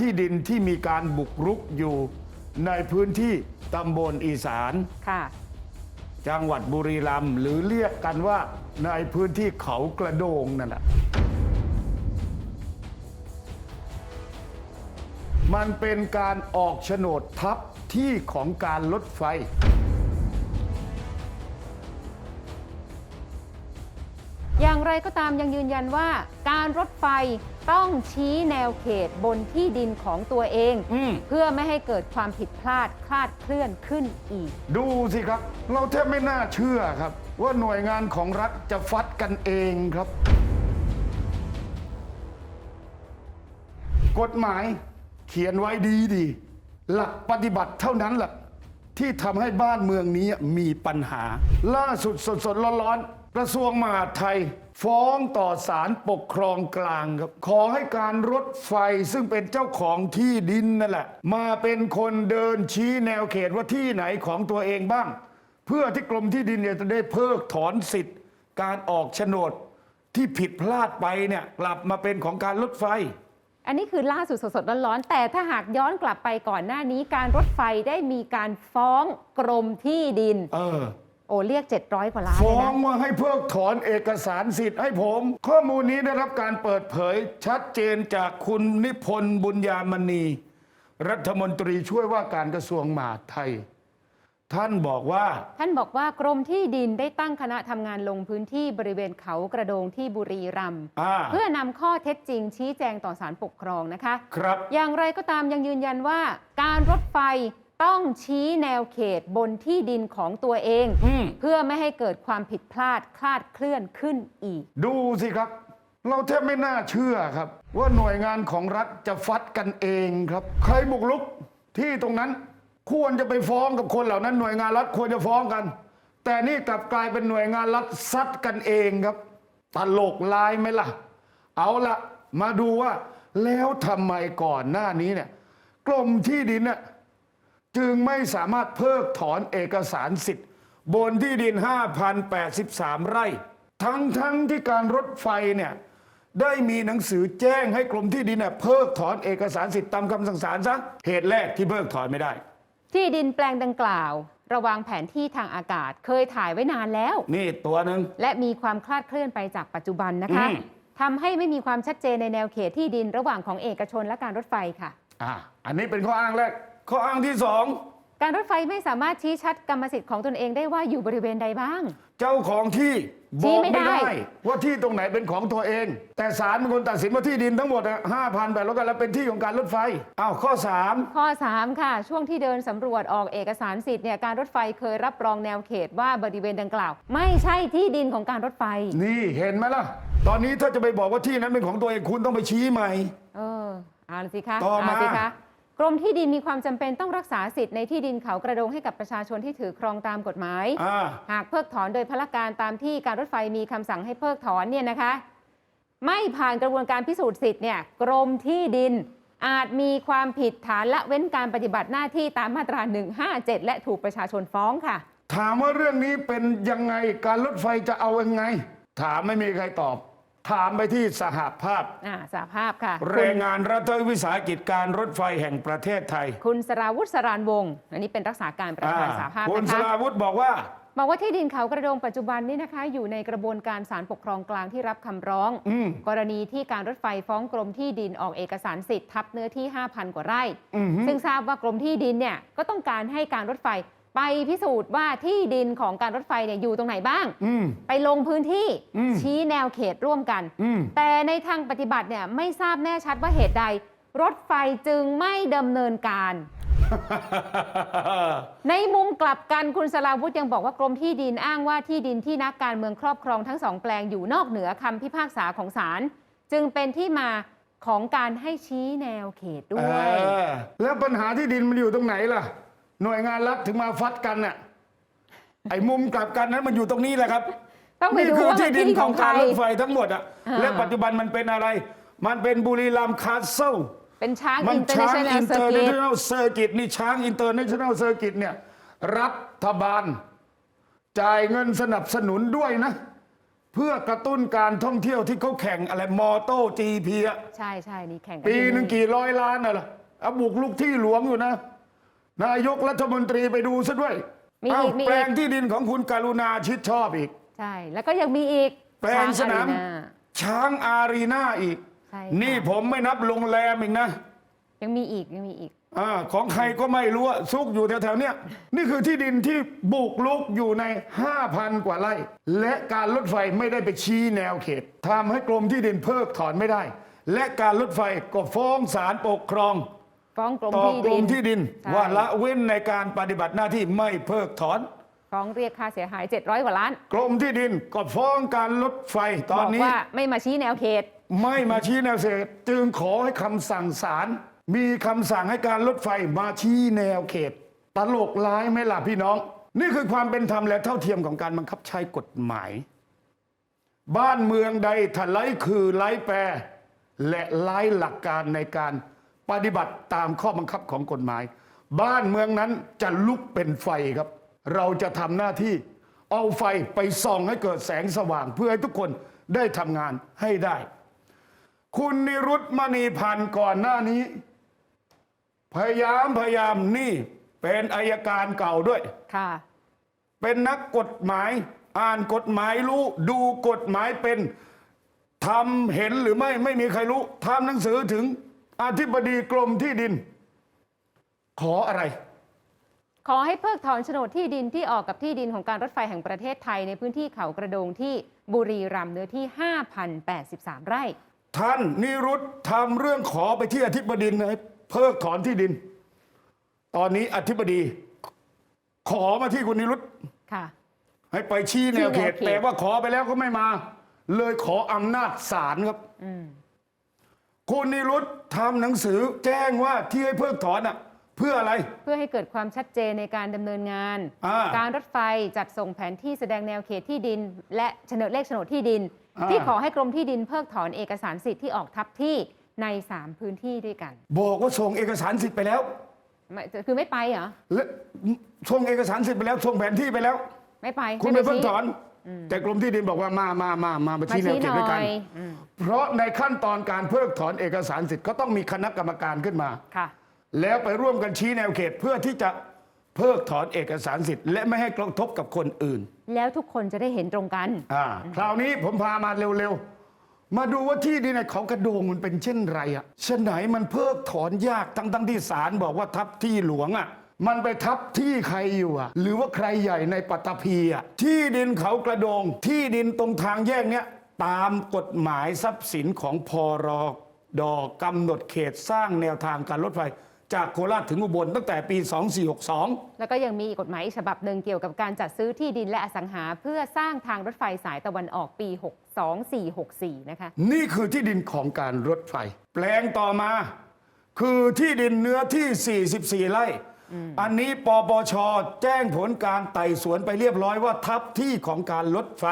ที่ดินที่มีการบุกรุกอยู่ในพื้นที่ตำบลอีสาน ค่ะ จังหวัดบุรีรัมย์หรือเรียกกันว่าในพื้นที่เขากระโดงนั่นแหละมันเป็นการออกโฉนดทับที่ของการลดไฟ อย่างไรก็ตามยังยืนยันว่า การรถไฟต้องชี้แนวเขตบนที่ดินของตัวเอง อืม เพื่อไม่ให้เกิดความผิดพลาดคลาดเคลื่อนขึ้นอีก ดูสิครับ เราแทบไม่น่าเชื่อครับ ว่าหน่วยงานของรัฐจะฟัดกันเองครับ กฎหมายเขียนไว้ดีดีๆหลักปฏิบัติเท่านั้นแหละที่ทำให้บ้านเมืองนี้มีปัญหา ล่าสุดสดๆร้อนๆ กระทรวงมหาดไทย ฟ้องต่อศาลปกครองกลางครับ ขอให้การรถไฟซึ่งเป็นเจ้าของที่ดินนั่นแหละ มาเป็นคนเดินชี้แนวเขตว่าที่ไหนของตัวเองบ้าง เพื่อที่กรมที่ดินเนี่ยจะได้เพิกถอนสิทธิ์ การออกโฉนดที่ผิดพลาดไปเนี่ยกลับมาเป็นของการรถไฟ อันนี้คือล่าสุดสดๆร้อนๆแต่ถ้าหากย้อนกลับไปก่อนหน้านี้การรถไฟได้มีการฟ้องกรมที่ดิน เออ โอ้เรียก 700 กว่าล้านเลฟ้ยองนะ ว่าให้เพิกถอนเอกสารสิทธิ์ให้ผม ข้อมูลนี้ได้รับการเปิดเผยชัดเจนจากคุณนิพนธ์บุญญามณี รัฐมนตรีช่วยว่าการกระทรวงมหาดไทย ท่านบอกว่า ท่านบอกว่ากรมที่ดินได้ตั้งคณะทำงานลงพื้นที่บริเวณเขากระโดงที่บุรีรัมย์อ่า เพื่อนำข้อเท็จจริงชี้แจงต่อศาลปกครองนะคะ ครับ อย่างไรก็ตามยังยืนยันว่าการรถไฟ ต้องชี้แนวเขตบนที่ดินของตัวเอง อืม เพื่อไม่ให้เกิดความผิดพลาดคลาดเคลื่อนขึ้นอีก ดูสิครับ เราแทบไม่น่าเชื่อครับ ว่าหน่วยงานของรัฐจะฟัดกันเองครับ ใครบุกลุกที่ตรงนั้นควรจะไปฟ้องกับคนเหล่านั้นหน่วยงานรัฐควรจะฟ้องกัน แต่นี่กลับกลายเป็นหน่วยงานรัฐซัดกันเองครับตลกลายไหมล่ะ เอาละมาดูว่า แล้วทำไมก่อนหน้านี้เนี่ยกรมที่ดินเนี่ย จึงไม่สามารถเพิกถอนเอกสารสิทธิ์ บนที่ดิน 5,083 ไร่ ทั้งทั้งที่การรถไฟเนี่ยได้มีหนังสือแจ้งให้กรมที่ดินเนี่ยเพิกถอนเอกสารสิทธิ์ตามคำสั่งศาลซะเหตุแรกที่เพิกถอนไม่ได้ ที่ดินแปลงดังกล่าว ระวางแผนที่ทางอากาศเคยถ่ายไว้นานแล้ว นี่ตัวหนึ่ง และมีความคลาดเคลื่อนไปจากปัจจุบันนะคะอืม ทำให้ไม่มีความชัดเจนในแนวเขตที่ดินระหว่างของเอกชนและการรถไฟค่ะ อ่าอันนี้เป็นข้ออ้างแรก ข้ออ้างที่สองการรถไฟไม่สามารถชี้ชัดกรรมสิทธิ์ของตนเองได้ว่าอยู่บริเวณใดบ้าง เจ้าของที่บชี้อกไม่ไม่ได้ ได้ ว่าที่ตรงไหนเป็นของตัวเอง แต่ศาลเป็นคนตัดสินว่าที่ดินทั้งหมดห้าพันแบบแล้วกันแล้วเป็นที่ของการรถไฟอ้าวข้อสามข้อ 3 ค่ะ ช่วงที่เดินสำรวจออกเอกสารสิทธิ์เนี่ยการรถไฟเคยรับรองแนวเขตว่าบริเวณดังกล่าว ไม่ใช่ที่ดินของการรถไฟ นี่เห็นไหมล่ะ ตอนนี้ถ้าจะไปบอกว่าที่นั้นเป็นของตัวเองคุณต้องไปชี้ใหม่ เออเอาละสิคะต่อมา เสิคะ กรมที่ดินมีความจำเป็นต้องรักษาสิทธิ์ในที่ดินเขากระโดงให้กับประชาชนที่ถือครองตามกฎหมาย อ่า หากเพิกถอนโดยพละการตามที่การรถไฟมีคำสั่งให้เพิกถอนเนี่ยนะคะ ไม่ผ่านกระบวนการพิสูจน์สิทธิ์เนี่ยกรมที่ดินอาจมีความผิดฐานละเว้นการปฏิบัติหน้าที่ตามมาตรา 157 และถูกประชาชนฟ้องค่ะ ถามว่าเรื่องนี้เป็นยังไงการรถไฟจะเอายังไง ถามไม่มีใครตอบ ถามไปที่สหภาพ อ่าสาภาพค่ะแรงงานรัฐวิสาหกิจการรถไฟแห่งประเทศไทย คุณสราวุฒิสรานวงศ์อันนี้เป็นรักษาการประธานอ่าสาภาพคุณนะสคะราวุธบอกว่าบอกว่าที่ดินเขากระโดงปัจจุบันนี้นะคะ อยู่ในกระบวนการศาลปกครองกลางที่รับคำร้องอืมกรณีที่การรถไฟฟ้องกรมที่ดินออกเอกสารสิทธิ์ทับเนื้อที่ 5,000 กว่าไร่อือหือซึ่งทราบว่ากรมที่ดินเนี่ยก็ต้องการให้การรถไฟ ไปพิสูจน์ว่าที่ดินของการรถไฟเนี่ยอยู่ตรงไหนบ้าง อืม ไปลงพื้นที่อืม ชี้แนวเขตร่วมกัน อืม แต่ในทางปฏิบัติเนี่ยไม่ทราบแน่ชัดว่าเหตุใด รถไฟจึงไม่ดำเนินการ ในมุมกลับกันคุณสลาวุธยังบอกว่ากรมที่ดินอ้างว่าที่ดินที่นักการเมืองครอบครองทั้งสองแปลงอยู่นอกเหนือคำพิพากษาของศาลจึงเป็นที่มาของการให้ชี้แนวเขตด้วย เออแล้วปัญหาที่ดินมันอยู่ตรงไหนล่ะ หน่วยงานรัฐถึงมาฟัดกันน่ะไอ้มุมกลับกันนั้นมันอยู่ตรงนี้แหละครับต้องไปนี่ดูคือว่าที่ดินที่ขขอองงใคการรรถไฟทั้งหมดอะอ่า และปัจจุบันมันเป็นอะไร มันเป็นบุรีรัมย์คาสเซิล เป็นช้างมันอินเตอร์เนช้างชั่นแนอิลนเซเตออร์ร์เนกิตชั่นแนลเซอร์กิตนี่ช้างอินเตอร์เนชั่นแนลเซอร์กิตเนี่ยรัฐบาล จ่ายเงินสนับสนุนด้วยนะ เพื่อกระตุ้นการท่องเที่ยวที่เขาแข่งอะไรมอโต้จีพีอะใช่ใช่นี่แข่งกัปีหนึ่งที่กี่ร้อยล้านน่ะล่ะเอาบุกลุกที่หลวงอยู่นะ นายกรัฐมนตรีไปดูซะด้วยมีเอ้าอีกมีแปลอีงกที่ดินของคุณการุณาชิดชอบอีก ใช่ แล้วก็ยังมีอีกแปลงสนาม ช้างอารีน่ช้างอารีนาอีก ใช่ค่ะนี่ผมไม่นับโรงแรมอีกนะยังมีอีกยังมีอีก อาของใครก็ไม่รู้อะซุกอยู่แถวๆเนี้ยนี่คือที่ดินที่บุกลุกอยู่ใน 5,000 กว่าไร่ และการรถไฟไม่ได้ไปชี้แนวเขตทำให้กรมที่ดินเพิกถอนไม่ได้ และการรถไฟก็ฟ้องศาลปกครอง ฟ้องกรมต่อที่กรดิมน ที่ดิน ใช่ ว่าละเว้นในการปฏิบัติหน้าที่ไม่เพิกถอน ฟ้องเรียกค่าเสียหาย 700 กว่าล้านกรมที่ดินก็ฟ้องการรถไฟตบอนอกนี้ ว่าไม่มาชี้แนวเขต ไม่มาชี้แนวเขตจึงขอให้คำสั่งศาลมีคำสั่งให้การรถไฟมาชี้แนวเขต ตลกร้ายไหมล่ะพี่น้อง นี่คือความเป็นธรรมและเท่าเทียมของการบังคับใช้กฎหมาย บ้านเมืองใดถ้าไร้คือไร้แปร และไร้หลักการในการ ปฏิบัติตามข้อบังคับของกฎหมาย บ้านเมืองนั้นจะลุกเป็นไฟครับ เราจะทำหน้าที่เอาไฟไปส่องให้เกิดแสงสว่างเพื่อให้ทุกคนได้ทำงานให้ได้ คุณนิรุตมณีพันธ์ก่อนหน้านี้ พยายามพยายามนี่เป็นอายการเก่าด้วยค่ะเป็นนักกฎหมายอ่านกฎหมายรู้ดูกฎหมายเป็นทำเห็นหรือไม่ไม่มีใครรู้ทำหนังสือถึง อธิบดีกรมที่ดิน ขออะไร ขอให้เพิกถอนโฉนดที่ดินที่ออกกับที่ดินของการรถไฟแห่งประเทศไทยในพื้นที่เขากระโดงที่บุรีรัมย์เนื้อที่ 5,083 ไร่ ท่านนิรุตทำเรื่องขอไปที่อธิบดีเลยเพิกถอนที่ดิน ตอนนี้อธิบดี ขอมาที่คุณนิรุตค่ะ ให้ไปชี้แนวเขตชี้แนวเขต แต่ว่าขอไปแล้วก็ไม่มา เลยขออำนาจศาลครับ คุณนิรุตทำหนังสือแจ้งว่าที่ให้เพิกถอนอะเพื่ออะไร เพื่อให้เกิดความชัดเจนในการดำเนินงาน อ่าการรถไฟจัดส่งแผนที่แสดงแนวเขตที่ดิน และโฉนดเลขโฉนดที่ดิน อ่า ที่ขอให้กรมที่ดินเพิกถอนเอกสารสิทธิ์ที่ออกทับที่ใน 3 พื้นที่ด้วยกันบอกว่าส่งเอกสารสิทธิ์ไปแล้วไม่คือไม่ไปเหรอ และส่งเอกสารสิทธิ์ไปแล้วส่งแผนที่ไปแล้ว ไม่ไปคุณไปม่เพิกชี้ถอน แต่กรมที่ดินบอกว่ามามามามามามาชี้แนวชี้เขหตน่ด้วยกัอนยอืมเพราะในขั้นตอนการเพิกถอนเอกสารสิทธิ์ก็ต้องมีคณะกรรมการขึ้นมาค่ะแล้วไปร่วมกันชี้แนวเขตเพื่อที่จะเพิกถอนเอกสารสิทธิ์ และไม่ให้กระทบกับคนอื่น แล้วทุกคนจะได้เห็นตรงกัน อ่า คราวนี้ผมพามาเร็วๆ มาดูว่าที่ดินในเขากระโดงมันเป็นเช่นไรอะฉะไหนมันเพิกถอนยากทั้งทั้งๆที่ศาลบอกว่าทับที่หลวงอะ มันไปทับที่ใครอยู่อะหรือว่าใครใหญ่ในปัตตภีอะที่ดินเขากระโดง ที่ดินตรงทางแยกเนี้ยตามกฎหมายทรัพย์สินของพรดกำหนดเขตสร้างแนวทางการรถไฟจากโคราชถึงอุบลตั้งแต่ปี 2462 แล้วก็ยังมีกฎหมายอีกฉบับหนึ่งเกี่ยวกับการจัดซื้อที่ดินและอสังหา เพื่อสร้างทางรถไฟสายตะวันออกปี62464 นะคะ นี่คือที่ดินของการรถไฟ แปลงต่อมา คือที่ดินเนื้อที่ 44 ไร่ อันนี้ปปชแจ้งผลการไต่สวนไปเรียบร้อยว่าทับที่ของการรถไฟ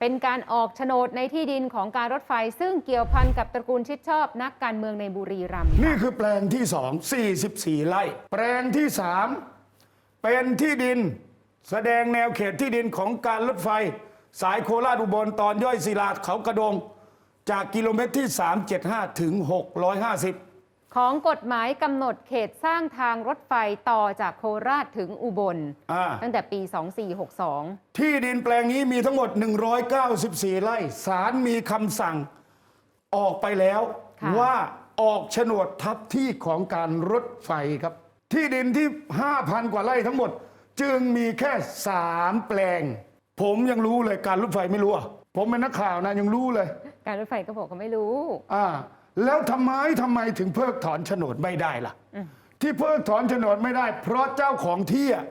เป็นการออกโฉนดในที่ดินของการรถไฟ ซึ่งเกี่ยวพันกับตระกูลชิดชอบนักการเมืองในบุรีรัมย์นี่คือแปลงที่ 2 44 ไร่ แปลงที่ 3 เป็นที่ดินแสดงแนวเขตที่ดินของการรถไฟ สายโคราชอุบลตอนย่อยศิลาเขากระโดง จากกิโลเมตรที่ 375 ถึง 650 ของกฎหมายกำหนดเขตสร้างทางรถไฟต่อจากโคราชถึงอุบล อ่า ตั้งแต่ปี 2462 ที่ดินแปลงนี้มีทั้งหมด 194 ไร่ศาลมีคำสั่งออกไปแล้ว ค่ะ ว่าออกโฉนดทับที่ของการรถไฟครับ ที่ดินที่ 5,000 กว่าไร่ทั้งหมด จึงมีแค่ 3 แปลง ผมยังรู้เลยการรถไฟไม่รู้อะผมเป็นนักข่าวนะยังรู้เลย การรถไฟก็บอกก็ไม่รู้ อ่า แล้วทำไมทำไมถึงเพิกถอนโฉนดไม่ได้ล่ะ ที่เพิกถอนโฉนดไม่ได้ เพราะเจ้าของที่อะ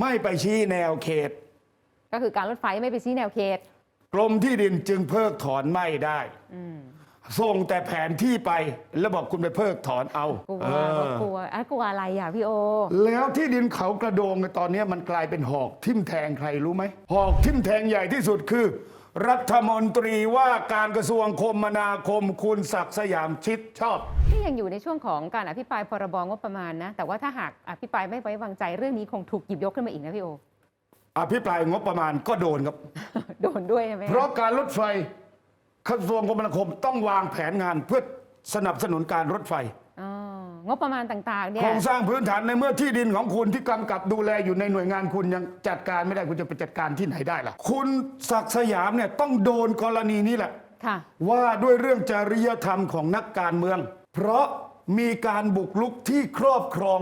ไม่ไปชี้แนวเขต ก็คือการรถไฟไม่ไปชี้แนวเขต กรมที่ดินจึงเพิกถอนไม่ได้ส่งแต่แผนที่ไปแล้วบอกคุณไปเพิกถอนเอากลัวเออก็กลัวอะกลัวอะไรอะพี่โอ แล้วที่ดินเขากระโดงในตอนนี้มันกลายเป็นหอกทิ่มแทงใครรู้ไหมหอกทิ่มแทงใหญ่ที่สุดคือ รัฐมนตรีว่าการกระทรวงคมนาคมคุณศักดิ์สยามชิดชอบ นี่ยังอยู่ในช่วงของการอภิปรายพรบงบประมาณนะ แต่ว่าถ้าหากอภิปรายไม่ไว้วางใจเรื่องนี้คงถูกหยิบยกขึ้นมาอีกนะพี่โอ อภิปรายงบประมาณก็โดนครับ โดนด้วยใช่ไหมคะเพราะการรถไฟกระทรวงคมนาคมต้องวางแผนงานเพื่อสนับสนุนการรถไฟอ๋อ งบประมาณต่างๆเนี่โครงสร้างพื้นฐานในเมื่อที่ดินของคุณที่กำกับดูแลอยู่ในหน่วยงานคุณยังจัดการไม่ได้คุณจะไปจัดการที่ไหนได้ล่ะ คุณศักดิ์สยามเนี่ยต้องโดนกรณีนี้แหละค่ะว่าด้วยเรื่องจริยธรรมของนักการเมือง เพราะมีการบุกลุกที่ครอบครอง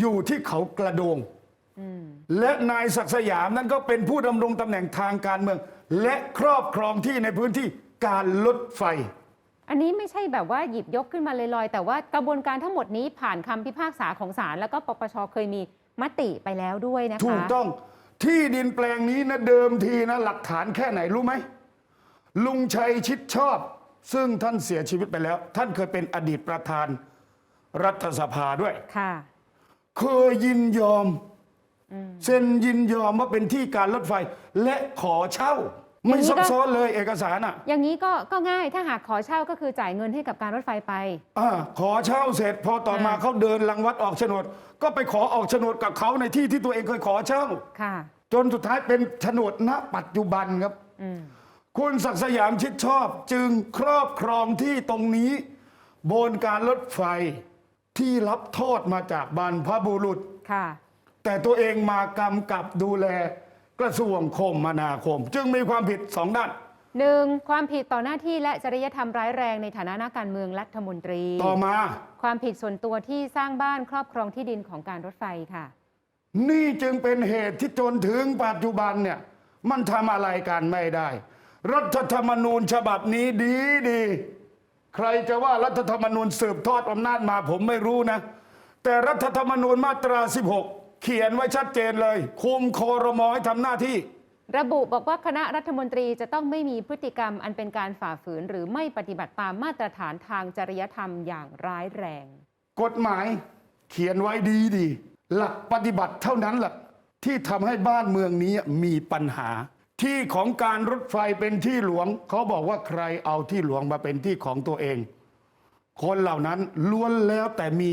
อยู่ที่เขากระโดงและนายศักดิ์สยามนั้นก็เป็นผู้ดำรงตำแหน่งทางการเมือง และครอบครองที่ในพื้นที่การลดไฟ อันนี้ไม่ใช่แบบว่าหยิบยกขึ้นมาลอยๆ แต่ว่ากระบวนการทั้งหมดนี้ผ่านคำพิพากษาของศาลแล้วก็ปปชเคยมีมติไปแล้วด้วยนะคะ ถูกต้องที่ดินแปลงนี้นะเดิมทีนะหลักฐานแค่ไหนรู้ไหมลุงชัยชิดชอบ ซึ่งท่านเสียชีวิตไปแล้ว ท่านเคยเป็นอดีตประธานรัฐสภาด้วยค่ะเคยยินยอมเซ็นยินยอมว่าเป็นที่การรถไฟและขอเช่า ไม่อย่างนี้ซับก็ซ้อนเลยเอกสารอะ อย่างนี้ก็ก็ง่ายถ้าหากขอเช่าก็คือจ่ายเงินให้กับการรถไฟไปอ่าขอเช่าเสร็จ พอต่อมาอ่าเขาเดินลังวัดออกโฉนด ก็ไปขอออกโฉนดกับเขาในที่ที่ตัวเองเคยขอเช่า ค่ะ จนสุดท้ายเป็นโฉนดณปัจจุบันครับอืมคุณศักดิ์สยามชิดชอบจึงครอบครองที่ตรงนี้ บนการรถไฟที่รับโทษมาจากบรรพบุรุษ ค่ะ แต่ตัวเองมากำกับดูแล กระทรวงคมนาคม จึงมีความผิดสองด้าน หนึ่งความผิดต่อหน้าที่และจริยธรรมร้ายแรงในฐานะนักการเมืองรัฐมนตรี ต่อมา ความผิดส่วนตัวที่สร้างบ้านครอบครองที่ดินของการรถไฟค่ะ นี่จึงเป็นเหตุที่จนถึงปัจจุบันเนี่ยมันทำอะไรกันไม่ได้ รัฐธรรมนูญฉบับนี้ดีดี ใครจะว่ารัฐธรรมนูญสืบทอดอำนาจมาผมไม่รู้นะ แต่รัฐธรรมนูญมาตรา 16เขียนไว้ชัดเจนเลย คุมคอรมอให้ทำหน้าที่ ระบุบอกว่าคณะรัฐมนตรีจะต้องไม่มีพฤติกรรมอันเป็นการฝ่าฝืน หรือไม่ปฏิบัติตามมาตรฐานทางจริยธรรมอย่างร้ายแรง กฎหมายเขียนไว้ดีดีหลักปฏิบัติเท่านั้นแหละที่ทำให้บ้านเมืองนี้มีปัญหา ที่ของการรถไฟเป็นที่หลวง เขาบอกว่าใครเอาที่หลวงมาเป็นที่ของตัวเอง คนเหล่านั้นล้วนแล้วแต่มี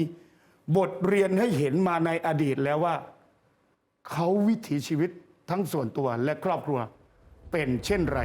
บทเรียนให้เห็นมาในอดีตแล้วว่า เขาวิถีชีวิตทั้งส่วนตัวและครอบครัวเป็นเช่นไร